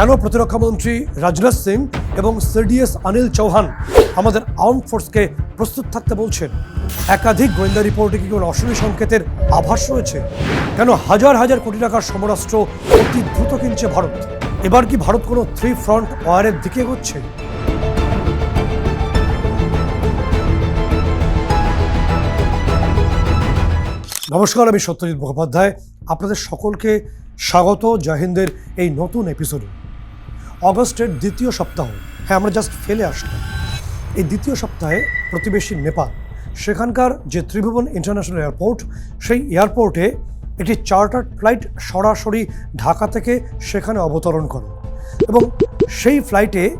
কেন প্রতিরক্ষামন্ত্রী রাজনাথ সিং এবং সিডিএস অনিল চৌহান আমাদের আর্ম ফোর্সকে প্রস্তুত থাকতে বলছেন? একাধিক গোয়েন্দা রিপোর্টে কি কোনো অশনি সংকেতের আভাস রয়েছে? কেন হাজার হাজার কোটি টাকার সমরাষ্ট্র অতি দ্রুত কিনছে ভারত? এবার কি ভারত কোনো থ্রি ফ্রন্ট ওয়ারের দিকে এগোচ্ছে? নমস্কার, আমি সত্যজিৎ মুখোপাধ্যায়। আপনাদের সকলকে স্বাগত। জাহিন্দের এই নতুন এপিসোডে অগস্টের দ্বিতীয় সপ্তাহ। হ্যাঁ আমরা জাস্ট ফেলে আসলাম। এই দ্বিতীয় সপ্তাহে প্রতিবেশী নেপাল, সেখানকার যে ত্রিভুবন ইন্টারন্যাশনাল এয়ারপোর্ট, সেই এয়ারপোর্টে একটি চার্টার্ড ফ্লাইট সরাসরি ঢাকা থেকে সেখানে অবতরণ করে। এবং সেই ফ্লাইটে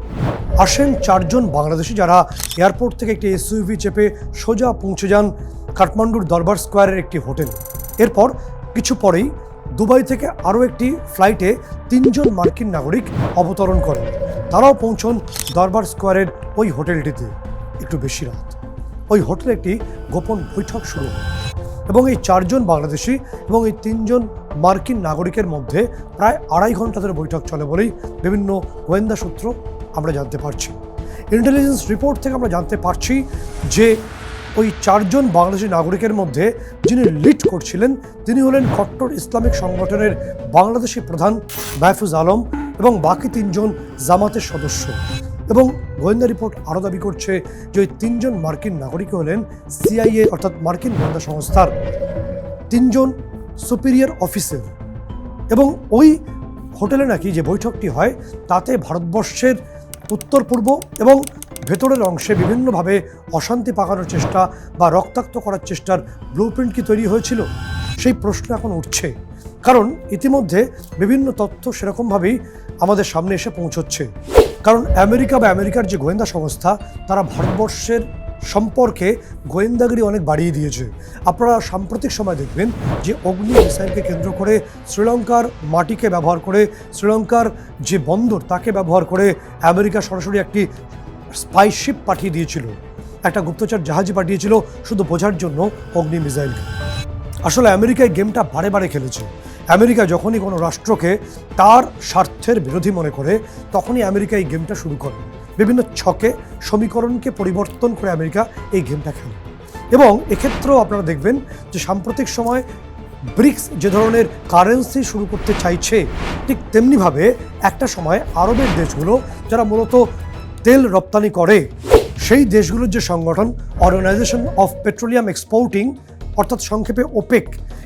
আসেন চারজন বাংলাদেশি যারা এয়ারপোর্ট থেকে একটি এসইউভি চেপে সোজা পৌঁছে যান কাঠমান্ডুর দরবার স্কোয়ারের একটি হোটেল। এরপর কিছু পরেই দুবাই থেকে আরও একটি ফ্লাইটে তিনজন মার্কিন নাগরিক অবতরণ করেন। তারাও পৌঁছন দরবার স্কোয়ারের ওই হোটেলটিতে। একটু বেশি রাত। ওই হোটেলে একটি গোপন বৈঠক শুরু হয় এবং এই চারজন বাংলাদেশি এবং এই তিনজন মার্কিন নাগরিকের মধ্যে প্রায় আড়াই ঘণ্টা ধরে বৈঠক চলে বলেই বিভিন্ন গোয়েন্দা সূত্র আমরা জানতে পারছি। ইন্টেলিজেন্স রিপোর্ট থেকে আমরা জানতে পারছি যে ওই চারজন বাংলাদেশি নাগরিকের মধ্যে যিনি লিড করছিলেন, তিনি হলেন কট্টর ইসলামিক সংগঠনের বাংলাদেশি প্রধান মাহফুজ আলম এবং বাকি তিনজন জামাতের সদস্য। এবং গোয়েন্দা রিপোর্ট আরও দাবি করছে যে ওই তিনজন মার্কিন নাগরিক হলেন সিআইএ অর্থাৎ মার্কিন গোয়েন্দা সংস্থার তিনজন সুপিরিয়র অফিসার। এবং ওই হোটেলে নাকি যে বৈঠকটি হয়, তাতে ভারতবর্ষের উত্তর পূর্ব এবং ভেতরের অংশে বিভিন্নভাবে অশান্তি পাকানোর চেষ্টা বা রক্তাক্ত করার চেষ্টার ব্লু প্রিন্ট কি তৈরি হয়েছিল? সেই প্রশ্ন এখন উঠছে। কারণ ইতিমধ্যে বিভিন্ন তথ্য সেরকমভাবেই আমাদের সামনে এসে পৌঁছচ্ছে। কারণ আমেরিকা বা আমেরিকার যে গোয়েন্দা সংস্থা, তারা ভারতবর্ষের সম্পর্কে গোয়েন্দাগিরি অনেক বাড়িয়ে দিয়েছে। আপনারা সাম্প্রতিক সময় দেখবেন যে অগ্নি মিসাইলকে কেন্দ্র করে শ্রীলঙ্কার মাটিকে ব্যবহার করে, শ্রীলঙ্কার যে বন্দর, তাকে ব্যবহার করে আমেরিকা সরাসরি একটি স্পাইশিপ পাঠিয়ে দিয়েছিল। একটা গুপ্তচর জাহাজই পাঠিয়েছিল শুধু বোঝার জন্য অগ্নি মিসাইলকে। আসলে আমেরিকা এই গেমটা বারে বারে খেলেছে। আমেরিকা যখনই কোনো রাষ্ট্রকে তার স্বার্থের বিরোধী মনে করে, তখনই আমেরিকা এই গেমটা শুরু করে। বিভিন্ন ছকে সমীকরণকে পরিবর্তন করে আমেরিকা এই গেমটা খেলে। এবং এক্ষেত্রেও আপনারা দেখবেন যে সাম্প্রতিক সময় ব্রিক্স যে ধরনের কারেন্সি শুরু করতে চাইছে, ঠিক তেমনিভাবে একটা সময় আরবের দেশগুলো, যারা মূলত তেল রপ্তানি করে, সেই দেশগুলোর যে সংগঠন অর্গানাইজেশন অফ পেট্রোলিয়াম এক্সপোর্টিং অর্থাৎ সংক্ষেপে ওপেক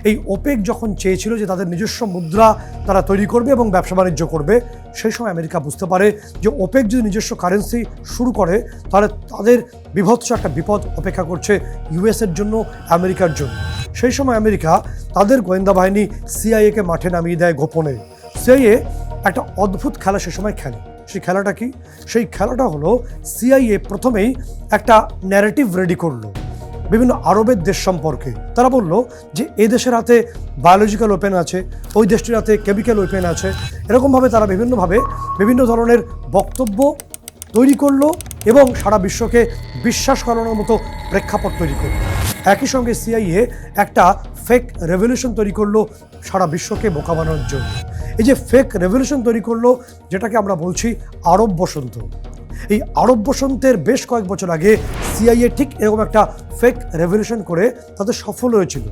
এই ওপেক যখন চেয়েছিল যে তাদের নিজস্ব মুদ্রা তারা তৈরি করবে এবং ব্যবসা বাণিজ্য করবে সেই সময় আমেরিকা বুঝতে পারে যে ওপেক যদি নিজস্ব কারেন্সি শুরু করে, তাহলে তাদের বিভৎস একটা বিপদ অপেক্ষা করছে ইউএসের জন্য, আমেরিকার জন্য। সেই সময় আমেরিকা তাদের গোয়েন্দা বাহিনী সিআইএকে মাঠে নামিয়ে দেয় গোপনে। সিআইএ একটা অদ্ভুত খেলা সে সময় খেলে। সেই খেলাটা কি? সেই খেলাটা হলো সিআইএ প্রথমেই একটা ন্যারেটিভ রেডি করল বিভিন্ন আরবের দেশ সম্পর্কে। তারা বলল যে এই দেশের হাতে বায়োলজিক্যাল ওপেন আছে, ওই দেশটির হাতে কেমিক্যাল ওপেন আছে। এরকমভাবে তারা বিভিন্নভাবে বিভিন্ন ধরনের বক্তব্য তৈরি করল এবং সারা বিশ্বকে বিশ্বাস করানোর মতো প্রেক্ষাপট তৈরি করল। একই সঙ্গে সিআইএ একটা ফেক রেভলিউশন তৈরি করল সারা বিশ্বকে বোকা বানানোর জন্য। এই যে ফেক রেভলিউশন তৈরি করল, যেটাকে আমরা বলছি আরব বসন্ত। এই আরব বসন্তের বেশ কয়েক বছর আগে সিআইএ ঠিক এরকম একটা ফেক রেভলিউশন করে তাদের সফল হয়েছিল।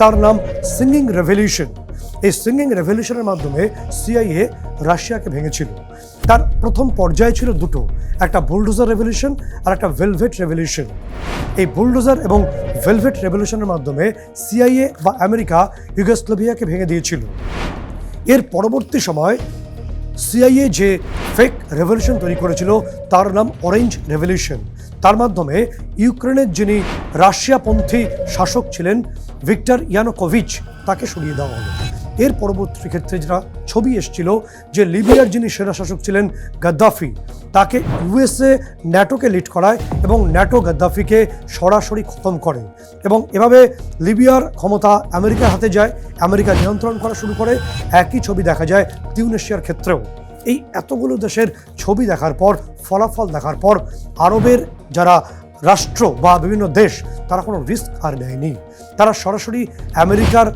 তার নাম সিঙ্গিং রেভলিউশন এই সিঙ্গিং রেভলিউশনের মাধ্যমে সিআইএ রাশিয়াকে ভেঙেছিল। তার প্রথম পর্যায়ে ছিল দুটো, একটা বুলডোজার রেভলিউশন আর একটা ভেলভেট রেভলিউশন এই বুলডোজার এবং ভেলভেট রেভলিউশনের মাধ্যমে সিআইএ বা আমেরিকা ইউগোস্লোভিয়াকে ভেঙে দিয়েছিল। এর পরবর্তী সময় সিআইএ যে ফেক রেভলিউশন তৈরি করেছিল, তার নাম অরেঞ্জ রেভলিউশন তার মাধ্যমে ইউক্রেনের যিনি রাশিয়াপন্থী শাসক ছিলেন, ভিক্টর ইয়ানোকোভিচ, তাকে সরিয়ে দেওয়া হলো। এর পরবর্তী ক্ষেত্রে যেটা ছবি এসেছিল যে লিবিয়ার যিনি সেরা শাসক ছিলেন গাদ্দাফি, তাকে ইউএসএ ন্যাটোকে লিড করায় এবং ন্যাটো গাদ্দাফিকে সরাসরি খতম করে এবং এভাবে লিবিয়ার ক্ষমতা আমেরিকার হাতে যায়, আমেরিকা নিয়ন্ত্রণ করা শুরু করে, একই ছবি দেখা যায় তিউনেশিয়ার ক্ষেত্রেও। এই এতগুলো দেশের ছবি দেখার পর, ফলাফল দেখার পর, আরবের যারা রাষ্ট্র বা বিভিন্ন দেশ, তারা কোনো রিস্ক আর নেয়নি। তারা সরাসরি আমেরিকার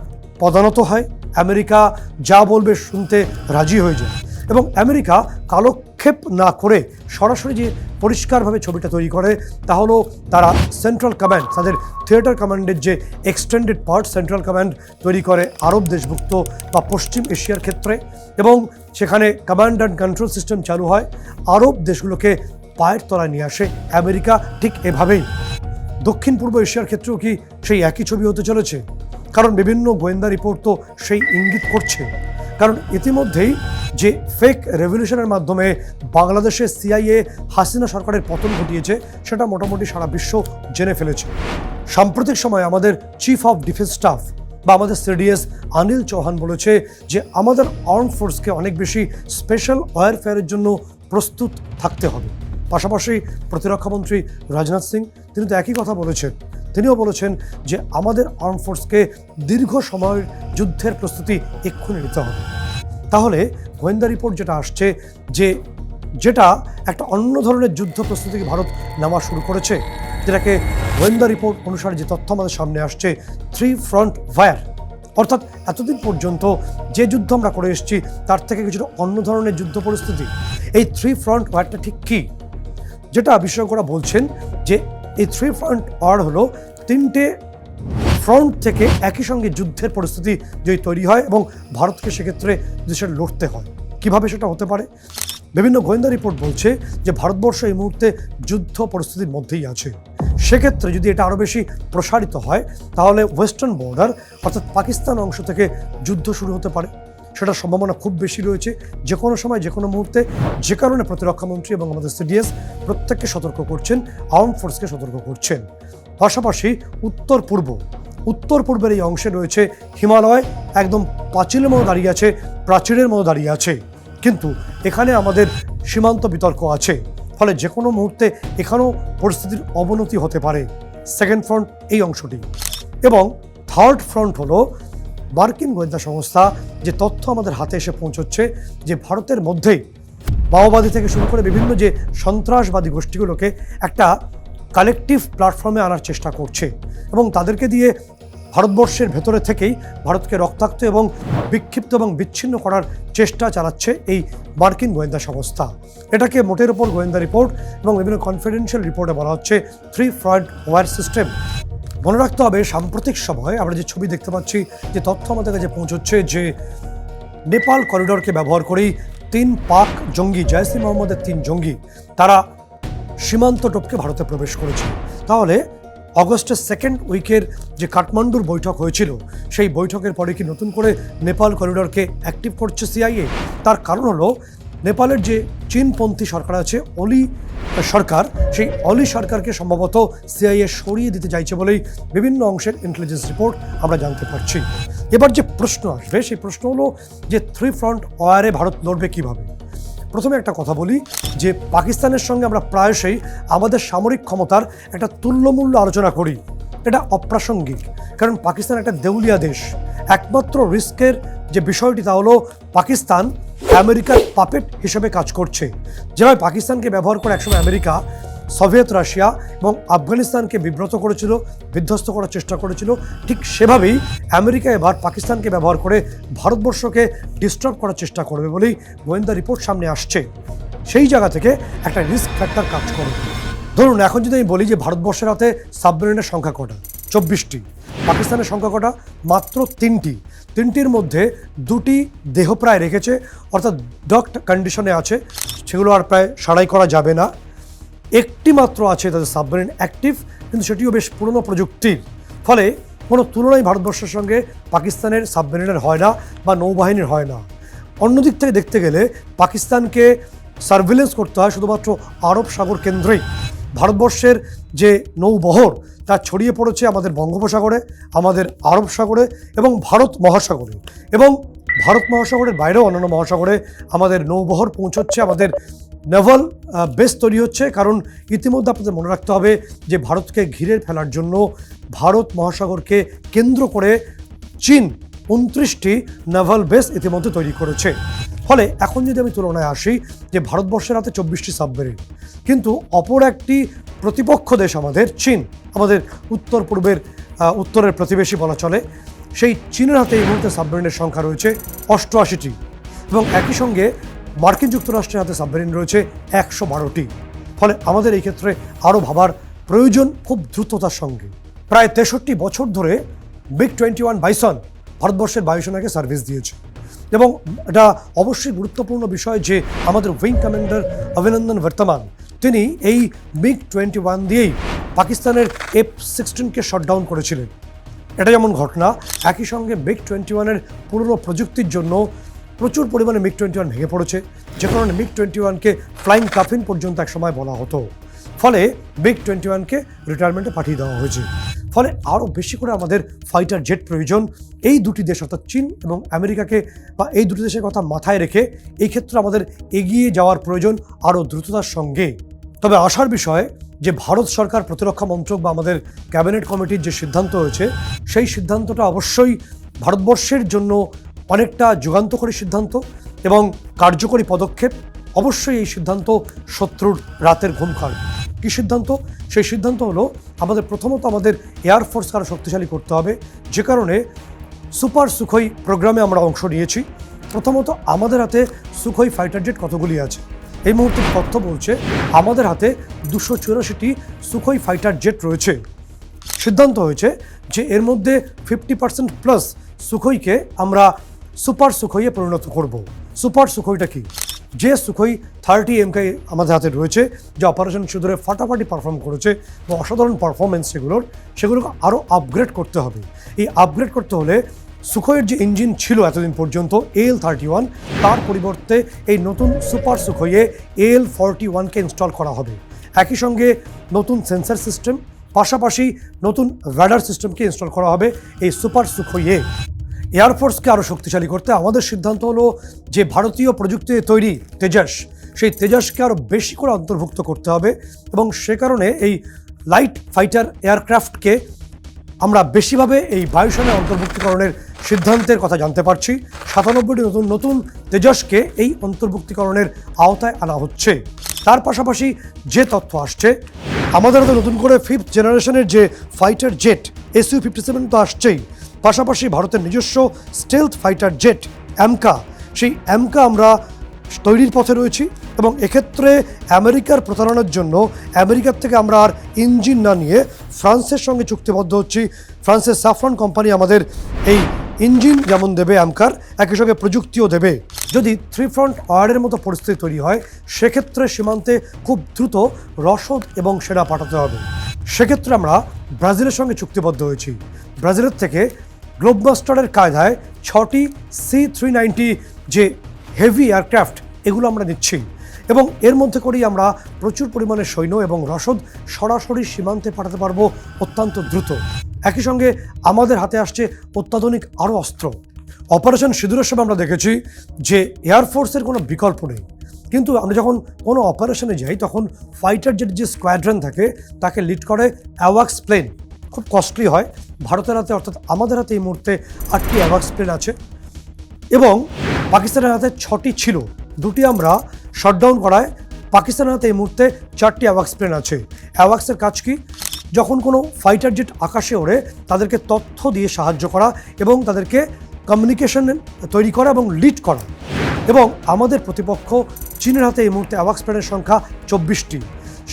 পদানত হয় আমেরিকা যা বলবে শুনতে রাজি হয়ে যায়। এবং আমেরিকা কালক্ষেপ না করে সরাসরি যে পরিষ্কারভাবে ছবিটা তৈরি করে, তা হলো তারা সেন্ট্রাল কমান্ড তাদের থিয়েটার কমান্ডের যে এক্সটেন্ডেড পার্ট সেন্ট্রাল কমান্ড তৈরি করে আরব দেশভুক্ত বা পশ্চিম এশিয়ার ক্ষেত্রে। এবং সেখানে কমান্ড অ্যান্ড কন্ট্রোল সিস্টেম চালু হয়, আরব দেশগুলোকে পায়ের তলায় নিয়ে আসে। আমেরিকা ঠিক এভাবেই। দক্ষিণ পূর্ব এশিয়ার ক্ষেত্রেও কি সেই একই ছবি হতে চলেছে? কারণ বিভিন্ন গোয়েন্দা রিপোর্ট তো সেই ইঙ্গিত করছে। কারণ ইতিমধ্যেই যে ফেক রেভলিউশনের মাধ্যমে বাংলাদেশে সিআইএ হাসিনা সরকারের পতন ঘটিয়েছে, সেটা মোটামুটি সারা বিশ্ব জেনে ফেলেছে। সাম্প্রতিক সময় আমাদের চিফ অফ ডিফেন্স স্টাফ বা আমাদের সিডিএস অনিল চৌহান বলেছে যে আমাদের আর্ম ফোর্সকে অনেক বেশি স্পেশাল ওয়ারফেয়ারের জন্য প্রস্তুত থাকতে হবে। পাশাপাশি প্রতিরক্ষামন্ত্রী রাজনাথ সিং, তিনি তো একই কথা বলেছেন তিনিও বলেছেন যে আমাদের আর্ম ফোর্সকে দীর্ঘ সময়ের যুদ্ধের প্রস্তুতি এক্ষুনি নিতে হবে। তাহলে গোয়েন্দা রিপোর্ট যেটা আসছে যে যেটা একটা অন্য ধরনের যুদ্ধ প্রস্তুতিকে ভারত নেওয়া শুরু করেছে, যেটাকে গোয়েন্দা রিপোর্ট অনুসারে যে তথ্য আমাদের সামনে আসছে থ্রি ফ্রন্ট ফায়ার অর্থাৎ এতদিন পর্যন্ত যে যুদ্ধ আমরা করে এসেছি, তার থেকে কিছুটা অন্য ধরনের যুদ্ধ পরিস্থিতি। এই থ্রি ফ্রন্ট ওয়ারটা ঠিক কী? যেটা বিশেষজ্ঞরা বলছেন যে এই থ্রি ফ্রন্ট ওয়ার হলো তিনটে ফ্রন্ট থেকে একই সঙ্গে যুদ্ধের পরিস্থিতি যদি তৈরি হয় এবং ভারতকে সেক্ষেত্রে দেশের লড়তে হয়, কীভাবে সেটা হতে পারে? বিভিন্ন গোয়েন্দা রিপোর্ট বলছে যে ভারতবর্ষ এই মুহূর্তে যুদ্ধ পরিস্থিতির মধ্যেই আছে। সেক্ষেত্রে যদি এটা আরও বেশি প্রসারিত হয়, তাহলে ওয়েস্টার্ন বর্ডার অর্থাৎ পাকিস্তান অংশ থেকে যুদ্ধ শুরু হতে পারে। সেটার সম্ভাবনা খুব বেশি রয়েছে যে কোনো সময়, যে কোনো মুহূর্তে, যে কারণে প্রতিরক্ষামন্ত্রী এবং আমাদের সিডিএস প্রত্যেককে সতর্ক করছেন আর্ম ফোর্সকে সতর্ক করছেন। পাশাপাশি উত্তর পূর্ব, উত্তর পূর্বের এই অংশে রয়েছে হিমালয়, একদম পাঁচিলের মতো দাঁড়িয়ে আছে, প্রাচীরের মতো দাঁড়িয়ে আছে। কিন্তু এখানে আমাদের সীমান্ত বিতর্ক আছে, ফলে যে কোনো মুহূর্তে এখানেও পরিস্থিতির অবনতি হতে পারে। সেকেন্ড ফ্রন্ট এই অংশটি। এবং থার্ড ফ্রন্ট হলো মার্কিন গোয়েন্দা সংস্থা যে তথ্য আমাদের হাতে এসে পৌঁছচ্ছে যে ভারতের মধ্যেই মাওবাদী থেকে শুরু করে বিভিন্ন যে সন্ত্রাসবাদী গোষ্ঠীগুলোকে একটা কালেকটিভ প্ল্যাটফর্মে আনার চেষ্টা করছে এবং তাদেরকে দিয়ে ভারতবর্ষের ভেতরে থেকেই ভারতকে রক্তাক্ত এবং বিক্ষিপ্ত এবং বিচ্ছিন্ন করার চেষ্টা চালাচ্ছে এই মার্কিন গোয়েন্দা সংস্থা। এটাকে মোটের ওপর গোয়েন্দা রিপোর্ট এবং বিভিন্ন কনফিডেন্সিয়াল রিপোর্টে বলা হচ্ছে থ্রি ফ্রন্ট ওয়ার সিস্টেম মনে রাখতে হবে, সাম্প্রতিক সময় আমরা যে ছবি দেখতে পাচ্ছি, যে তথ্য আমাদের কাছে পৌঁছচ্ছে যে নেপাল করিডোরকে ব্যবহার করেই তিন পাক জঙ্গি জয়সি মোহাম্মদের তিন জঙ্গি, তারা সীমান্ত টপকে ভারতে প্রবেশ করেছে। তাহলে অগস্টের সেকেন্ড উইকের যে কাঠমান্ডুর বৈঠক হয়েছিল, সেই বৈঠকের পরে কি নতুন করে নেপাল করিডোরকে অ্যাক্টিভ করছে সিআইএ তার কারণ হলো নেপালের যে চীনপন্থী সরকার আছে, অলি সরকার, সেই অলি সরকারকে সম্ভবত সিআইএ সরিয়ে দিতে চাইছে বলেই বিভিন্ন অংশের ইন্টেলিজেন্স রিপোর্ট আমরা জানতে পারছি। এবার যে প্রশ্ন আসবে, সেই প্রশ্ন হলো যে থ্রি ফ্রন্ট ওয়ারে ভারত লড়বে কীভাবে? প্রথমে একটা কথা বলি যে পাকিস্তানের সঙ্গে আমরা প্রায়শই আমাদের সামরিক ক্ষমতার একটা তুল্যমূল্য আলোচনা করি। এটা অপ্রাসঙ্গিক, কারণ পাকিস্তান একটা দেউলিয়া দেশ। একমাত্র রিস্কের যে বিষয়টি তা হলো পাকিস্তান আমেরিকার পাপেট হিসেবে কাজ করছে, যেভাবে পাকিস্তানকে ব্যবহার করে একসময় আমেরিকা, সোভিয়েত রাশিয়া এবং আফগানিস্তানকে বিব্রত করেছিল, বিধ্বস্ত করার চেষ্টা করেছিল, ঠিক সেভাবেই আমেরিকা এবার পাকিস্তানকে ব্যবহার করে ভারতবর্ষকে ডিস্টার্ব করার চেষ্টা করবে বলেই গোয়েন্দা রিপোর্ট সামনে আসছে। সেই জায়গা থেকে একটা রিস্ক ফ্যাক্টর কাজ করবে ধরুন, এখন যদি আমি বলি যে ভারতবর্ষের হাতে সাবমেরিনের সংখ্যা কটা? চব্বিশটি। পাকিস্তানের সংখ্যা কটা? মাত্র তিনটি। তিনটির মধ্যে দুটি দেহ প্রায় রেখেছে, অর্থাৎ ডক্ট কন্ডিশনে আছে, সেগুলো আর প্রায় সারাই করা যাবে না। একটি মাত্র আছে তাদের সাবমেরিন অ্যাক্টিভ কিন্তু সেটিও বেশ পুরনো প্রযুক্তির। ফলে কোনো তুলনাই ভারতবর্ষের সঙ্গে পাকিস্তানের সাবমেরিনের হয় না বা নৌবাহিনীর হয় না। অন্যদিক থেকে দেখতে গেলে পাকিস্তানকে সার্ভিলেন্স করতে হয় শুধুমাত্র আরব সাগর কেন্দ্রেই। ভারতবর্ষের যে নৌবহর তা ছড়িয়ে পড়েছে আমাদের বঙ্গোপসাগরে, আমাদের আরব সাগরে এবং ভারত মহাসাগরে। এবং ভারত মহাসাগরের বাইরেও অন্যান্য মহাসাগরে আমাদের নৌবহর পৌঁছচ্ছে, আমাদের নেভাল বেস তৈরি হচ্ছে। কারণ ইতিমধ্যে আপনাদের মনে রাখতে হবে যে, ভারতকে ঘিরে ফেলার জন্য ভারত মহাসাগরকে কেন্দ্র করে চীন উনত্রিশটি নেভাল বেস ইতিমধ্যে তৈরি করেছে। ফলে এখন যদি আমি তুলনায় আসি যে, ভারতবর্ষের হাতে চব্বিশটি সাবমেরিন, কিন্তু অপর একটি প্রতিপক্ষ দেশ আমাদের, চীন। আমাদের উত্তর পূর্বের উত্তরের প্রতিবেশী বলা চলে। সেই চীনের হাতে এই মুহূর্তে সাবমেরিনের সংখ্যা রয়েছে অষ্টআশিটি এবং একই সঙ্গে মার্কিন যুক্তরাষ্ট্রের হাতে সাবমেরিন রয়েছে একশো বারোটি। ফলে আমাদের এই ক্ষেত্রে আরও ভাবার প্রয়োজন খুব দ্রুততার সঙ্গে। প্রায় তেষট্টি বছর ধরে বিগ টোয়েন্টি ওয়ান বাইসন ভারতবর্ষের বায়ুসেনাকে সার্ভিস দিয়েছে। এবং এটা অবশ্যই গুরুত্বপূর্ণ বিষয় যে আমাদের উইং কমান্ডার অভিনন্দন বর্তমান তিনি এই মিগ টোয়েন্টি ওয়ান দিয়েই পাকিস্তানের এফ সিক্সটিনকে শটডাউন করেছিলেন। এটা যেমন ঘটনা, একই সঙ্গে মিগ টোয়েন্টি ওয়ানের পুরনো প্রযুক্তির জন্য প্রচুর পরিমাণে মিগ টোয়েন্টি ওয়ান ভেঙে পড়েছে, যে কারণে মিগ টোয়েন্টি ওয়ানকে ফ্লাইং কাফিন পর্যন্ত এক সময় বলা হতো। ফলে মিগ টোয়েন্টি ওয়ানকে রিটায়ারমেন্টে পাঠিয়ে দেওয়া হয়েছে। ফলে আরও বেশি করে আমাদের ফাইটার জেট প্রয়োজন, এই দুটি দেশ, অর্থাৎ চীন এবং আমেরিকাকে বা এই দুটি দেশের কথা মাথায় রেখে এই ক্ষেত্রে আমাদের এগিয়ে যাওয়ার প্রয়োজন আরও দ্রুততার সঙ্গে। তবে আসার বিষয় যে ভারত সরকার প্রতিরক্ষা মন্ত্রক বা আমাদের ক্যাবিনেট কমিটির যে সিদ্ধান্ত হয়েছে সেই সিদ্ধান্তটা অবশ্যই ভারতবর্ষের জন্য অনেকটা যুগান্তকারী সিদ্ধান্ত এবং কার্যকরী পদক্ষেপ। অবশ্যই এই সিদ্ধান্ত শত্রুর রাতের ঘুম খাড় কী সিদ্ধান্ত? সেই সিদ্ধান্ত হলো, আমাদের প্রথমত আমাদের এয়ারফোর্সকে আরও শক্তিশালী করতে হবে। যে কারণে সুপার সুখই প্রোগ্রামে আমরা অংশ নিয়েছি। প্রথমত আমাদের হাতে সুখই ফাইটার জেট কতগুলি আছে? এই মুহূর্তে তথ্য বলছে, আমাদের হাতে দুশো চুরাশিটি সুখই ফাইটার জেট রয়েছে। সিদ্ধান্ত হয়েছে যে এর মধ্যে ফিফটি পার্সেন্ট প্লাস সুখইকে আমরা সুপার সুখইয়ে পরিণত করব। সুপার সুখইটা কি? যে সুখই থার্টি এমকে আমাদের হাতে রয়েছে, যে অপারেশন সিঁদুরে ফাটাফাটি পারফর্ম করেছে বা অসাধারণ পারফরমেন্স সেগুলোর, সেগুলোকে আরও আপগ্রেড করতে হবে। এই আপগ্রেড করতে হলে সুখইয়ের যে ইঞ্জিন ছিল এতদিন পর্যন্ত এল থার্টি ওয়ান, তার পরিবর্তে এই নতুন সুপার সুখইয়ে এল ফর্টি ওয়ানকে ইনস্টল করা হবে। একই সঙ্গে নতুন সেন্সার সিস্টেম, পাশাপাশি নতুন রাডার সিস্টেমকে ইনস্টল করা হবে এই সুপার সুখইয়ে এয়ারফোর্সকে আরও শক্তিশালী করতে আমাদের সিদ্ধান্ত হলো যে ভারতীয় প্রযুক্তিতে তৈরি তেজাস, সেই তেজাসকে আরও বেশি করে অন্তর্ভুক্ত করতে হবে এবং সে কারণে এই লাইট ফাইটার এয়ারক্রাফটকে আমরা বেশিভাবে এই বায়ুসেনায় অন্তর্ভুক্তিকরণের সিদ্ধান্তের কথা জানতে পারছি। সাতানব্বইটি নতুন নতুন তেজসকে এই অন্তর্ভুক্তিকরণের আওতায় আনা হচ্ছে। তার পাশাপাশি যে তথ্য আসছে, আমাদের হাতে নতুন করে ফিফথ জেনারেশনের যে fighter jet SU fifty seven তো আসছেই। পাশাপাশি ভারতের নিজস্ব স্টেলথ ফাইটার জেট অ্যামকা সেই অ্যামকা আমরা তৈরির পথে রয়েছি। এবং এক্ষেত্রে আমেরিকার প্রতারণার জন্য আমেরিকার থেকে আমরা আর ইঞ্জিন না নিয়ে ফ্রান্সের সঙ্গে চুক্তিবদ্ধ হচ্ছি। ফ্রান্সের সাফরন কোম্পানি আমাদের এই ইঞ্জিন যেমন দেবে অ্যামকার একই সঙ্গে প্রযুক্তিও দেবে। যদি থ্রি ফ্রন্ট ওয়ার্ডের মতো পরিস্থিতি তৈরি হয়, সেক্ষেত্রে সীমান্তে খুব দ্রুত রসদ এবং সেনা পাঠাতে হবে। সেক্ষেত্রে আমরা ব্রাজিলের সঙ্গে চুক্তিবদ্ধ হয়েছি। ব্রাজিলের থেকে গ্লোবমাস্টারের কায়দায় ছটি সি থ্রি নাইনটি যে হেভি এয়ারক্রাফট, এগুলো আমরা নিচ্ছি। এবং এর মধ্যে করেই আমরা প্রচুর পরিমাণে সৈন্য এবং রসদ সরাসরি সীমান্তে পাঠাতে পারব অত্যন্ত দ্রুত। একই সঙ্গে আমাদের হাতে আসছে অত্যাধুনিক আরও অস্ত্র। অপারেশন সিঁদুরের সময় আমরা দেখেছি যে এয়ারফোর্সের কোনো বিকল্প নেই। কিন্তু আমরা যখন কোনো অপারেশনে যাই, তখন ফাইটার জেট যে স্কোয়াড্রন থাকে, তাকে লিড করে অ্যাওয়াক্স প্লেন। খুব কস্টলি হয়। ভারতের হাতে, অর্থাৎ আমাদের হাতে এই মুহূর্তে আটটি অ্যাওয়াক্স প্লেন আছে। এবং পাকিস্তানের হাতে ছটি ছিল। দুটি আমরা শাটডাউন করায়। পাকিস্তানের হাতে এই মুহূর্তে চারটি অ্যাওয়াক্স প্লেন আছে। অ্যাওয়াক্সের কাজ কি? যখন কোনো ফাইটার জেট আকাশে ওড়ে, তাদেরকে তথ্য দিয়ে সাহায্য করা এবং তাদেরকে কমিউনিকেশন তৈরি করা এবং লিড করা। এবং আমাদের প্রতিপক্ষ চীনের হাতে এই মুহূর্তে অ্যাওয়াক্স প্লেনের সংখ্যা চব্বিশটি।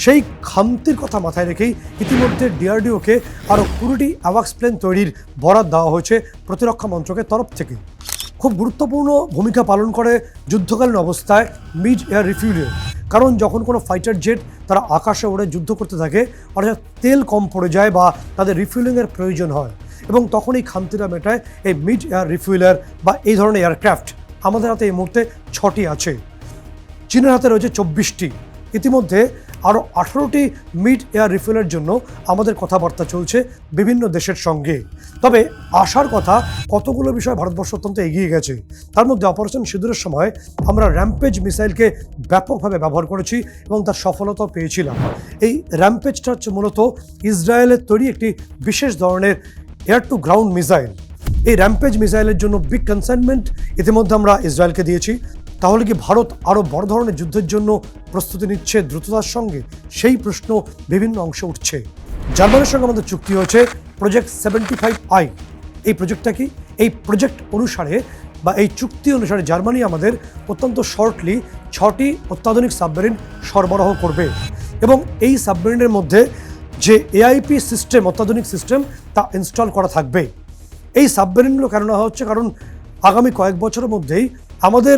সেই খামতির কথা মাথায় রেখেই ইতিমধ্যে ডিআরডিওকে আরও কুড়িটি অ্যাওয়াক্স প্লেন তৈরির বরাদ দেওয়া হয়েছে প্রতিরক্ষা মন্ত্রকের তরফ থেকে। খুব গুরুত্বপূর্ণ ভূমিকা পালন করে যুদ্ধকালীন অবস্থায় মিড এয়ার রিফিউলের কারণ যখন কোনো ফাইটার জেট তারা আকাশে ওড়ে যুদ্ধ করতে থাকে, অর্থাৎ তেল কম পড়ে যায় বা তাদের রিফিউলিংয়ের প্রয়োজন হয় এবং তখন এই খামতিটা মেটায় এই মিড এয়ার রিফিউলার বা এই ধরনের এয়ারক্রাফট। আমাদের হাতে এই মুহূর্তে ছটি আছে। চীনের হাতে রয়েছে চব্বিশটি। ইতিমধ্যে আরও আঠারোটি মিড এয়ার রিফিলের জন্য আমাদের কথাবার্তা চলছে বিভিন্ন দেশের সঙ্গে। তবে আসার কথা, কতগুলো বিষয় ভারতবর্ষ অত্যন্ত এগিয়ে গেছে, তার মধ্যে অপারেশন সিঁদুরের সময় আমরা র্যাম্পেজ মিসাইলকে ব্যাপকভাবে ব্যবহার করেছি এবং তার সফলতাও পেয়েছিলাম। এই র্যাম্পেজটা হচ্ছে মূলত ইসরায়েলের তৈরি একটি বিশেষ ধরনের এয়ার টু গ্রাউন্ড মিসাইল। এই র্যাম্পেজ মিসাইলের জন্য বিগ কনসাইনমেন্ট ইতিমধ্যে আমরা ইসরায়েলকে দিয়েছি। তাহলে কি ভারত আরও বড় ধরনের যুদ্ধের জন্য প্রস্তুতি নিচ্ছে দ্রুততার সঙ্গে? সেই প্রশ্ন বিভিন্ন অংশে উঠছে। জার্মানির সঙ্গে আমাদের চুক্তি হয়েছে প্রজেক্ট সেভেন্টি ফাইভ আই এই প্রজেক্টটা কি? এই প্রজেক্ট অনুসারে বা এই চুক্তি অনুসারে জার্মানি আমাদের অত্যন্ত শর্টলি ছটি অত্যাধুনিক সাবমেরিন সরবরাহ করবে। এবং এই সাবমেরিনের মধ্যে যে এআইপি সিস্টেম অত্যাধুনিক সিস্টেম তা ইনস্টল করা থাকবে। এই সাবমেরিনগুলো কেন হচ্ছে? কারণ আগামী কয়েক বছরের মধ্যেই আমাদের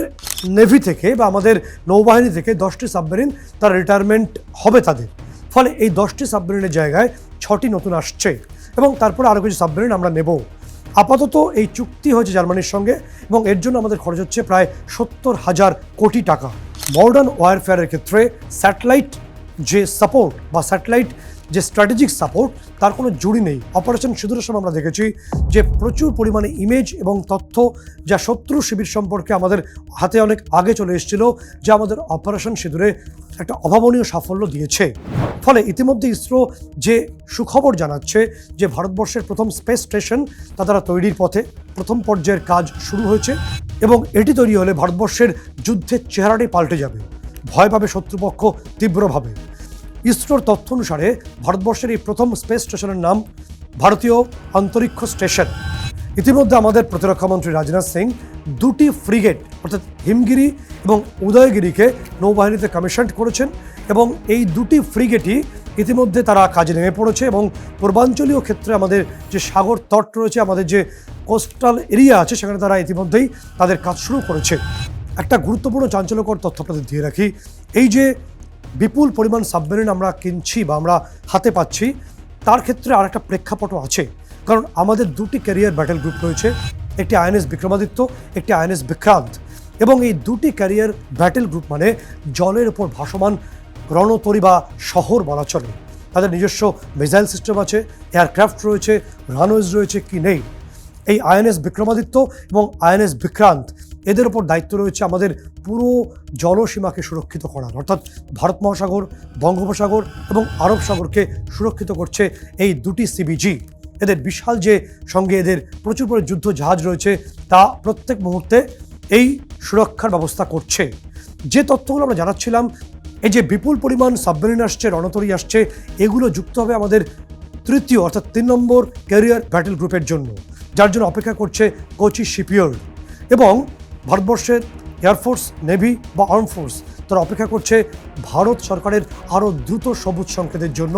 নেভি থেকে বা আমাদের নৌবাহিনী থেকে দশটি সাবমেরিন তার রিটায়ারমেন্ট হবে তাদের। ফলে এই দশটি সাবমেরিনের জায়গায় ছটি নতুন আসছে এবং তারপরে আরও কিছু সাবমেরিন আমরা নেব। আপাতত এই চুক্তি হয়েছে জার্মানির সঙ্গে এবং এর জন্য আমাদের খরচ হচ্ছে প্রায় সত্তর হাজার কোটি টাকা। মডার্ন ওয়ারফেয়ারের ক্ষেত্রে স্যাটেলাইট যে সাপোর্ট বা স্যাটেলাইট যে স্ট্র্যাটেজিক সাপোর্ট তার কোনো জুড়ি নেই। অপারেশন সিঁদুরের সময় আমরা দেখেছি যে প্রচুর পরিমাণে ইমেজ এবং তথ্য যা শত্রু শিবির সম্পর্কে আমাদের হাতে অনেক আগে চলে এসেছিল, যা আমাদের অপারেশন সিঁদুরে একটা অভাবনীয় সাফল্য দিয়েছে। ফলে ইতিমধ্যে ইসরো যে সুখবর জানাচ্ছে যে ভারতবর্ষের প্রথম স্পেস স্টেশন তা তারা তৈরির পথে প্রথম পর্যায়ের কাজ শুরু হয়েছে এবং এটি তৈরি হলে ভারতবর্ষের যুদ্ধের চেহারাটি পাল্টে যাবে। ভয় পাবে শত্রুপক্ষ তীব্রভাবে। ইসরোর তথ্য অনুসারে ভারতবর্ষের এই প্রথম স্পেস স্টেশনের নাম ভারতীয় অন্তরিক্ষ স্টেশন। ইতিমধ্যে আমাদের প্রতিরক্ষামন্ত্রী রাজনাথ সিং দুটি ফ্রিগেট, অর্থাৎ হিমগিরি এবং উদয়গিরিকে নৌবাহিনীতে কমিশন করেছেন এবং এই দুটি ফ্রিগেটই ইতিমধ্যে তারা কাজে নেমে পড়েছে এবং পূর্বাঞ্চলীয় ক্ষেত্রে আমাদের যে সাগর তট রয়েছে, আমাদের যে কোস্টাল এরিয়া আছে, সেখানে তারা ইতিমধ্যেই তাদের কাজ শুরু করেছে। একটা গুরুত্বপূর্ণ চাঞ্চল্যকর তথ্য আপনাদের দিয়ে রাখি। এই যে বিপুল পরিমাণ সাবমেরিন আমরা কিনছি বা আমরা হাতে পাচ্ছি, তার ক্ষেত্রে আর একটা প্রেক্ষাপটও আছে। কারণ আমাদের দুটি ক্যারিয়ার ব্যাটেল গ্রুপ রয়েছে, একটি আইএনএস বিক্রমাদিত্য, একটি আইএনএস বিক্রান্ত। এবং এই দুটি ক্যারিয়ার ব্যাটেল গ্রুপ মানে জলের উপর ভাসমান রণতরী বা শহর বলা চলে। তাদের নিজস্ব মিসাইল সিস্টেম আছে এয়ারক্রাফট রয়েছে রানওয়েজ রয়েছে কি নেই। এই আইএনএস বিক্রমাদিত্য এবং আইএনএস বিক্রান্ত এদের উপর দায়িত্ব রয়েছে আমাদের পুরো জলসীমাকে সুরক্ষিত করার। অর্থাৎ ভারত মহাসাগর, বঙ্গোপসাগর এবং আরব সাগরকে সুরক্ষিত করছে এই দুটি সিবিজি এদের বিশাল যে সঙ্গে এদের প্রচুর পরিমাণে যুদ্ধ জাহাজ রয়েছে তা প্রত্যেক মুহূর্তে এই সুরক্ষার ব্যবস্থা করছে। যে তথ্যগুলো আমরা জানাচ্ছিলাম, এই যে বিপুল পরিমাণ সাবমেরিন আসছে, রণতরী আসছে, এগুলো যুক্ত হবে আমাদের তৃতীয় অর্থাৎ তিন নম্বর ক্যারিয়ার ব্যাটেল গ্রুপের জন্য, যার জন্য অপেক্ষা করছে কোচি শিপইয়ার্ড এবং ভারতবর্ষের এয়ারফোর্স নেভি বা আর্ম ফোর্স তারা অপেক্ষা করছে ভারত সরকারের আরও দ্রুত সবুজ সংকেতের জন্য।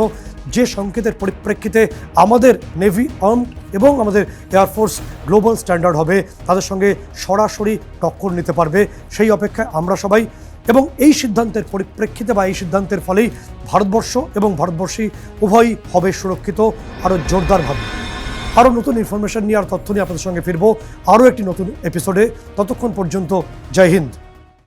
যে সংকেতের পরিপ্রেক্ষিতে আমাদের নেভি আর্ম এবং আমাদের এয়ারফোর্স গ্লোবাল স্ট্যান্ডার্ড হবে, তাদের সঙ্গে সরাসরি টক্কর নিতে পারবে, সেই অপেক্ষায় আমরা সবাই। এবং এই সিদ্ধান্তের পরিপ্রেক্ষিতে বা এই সিদ্ধান্তের ফলেই ভারতবর্ষ এবং ভারতবর্ষী উভয়ই হবে সুরক্ষিত আরও জোরদারভাবে আরও নতুন ইনফরমেশন নিয়ে আর তথ্য নিয়ে আপনাদের সঙ্গে ফিরবো। আরও একটি নতুন এপিসোডে ততক্ষণ পর্যন্ত, জয় হিন্দ।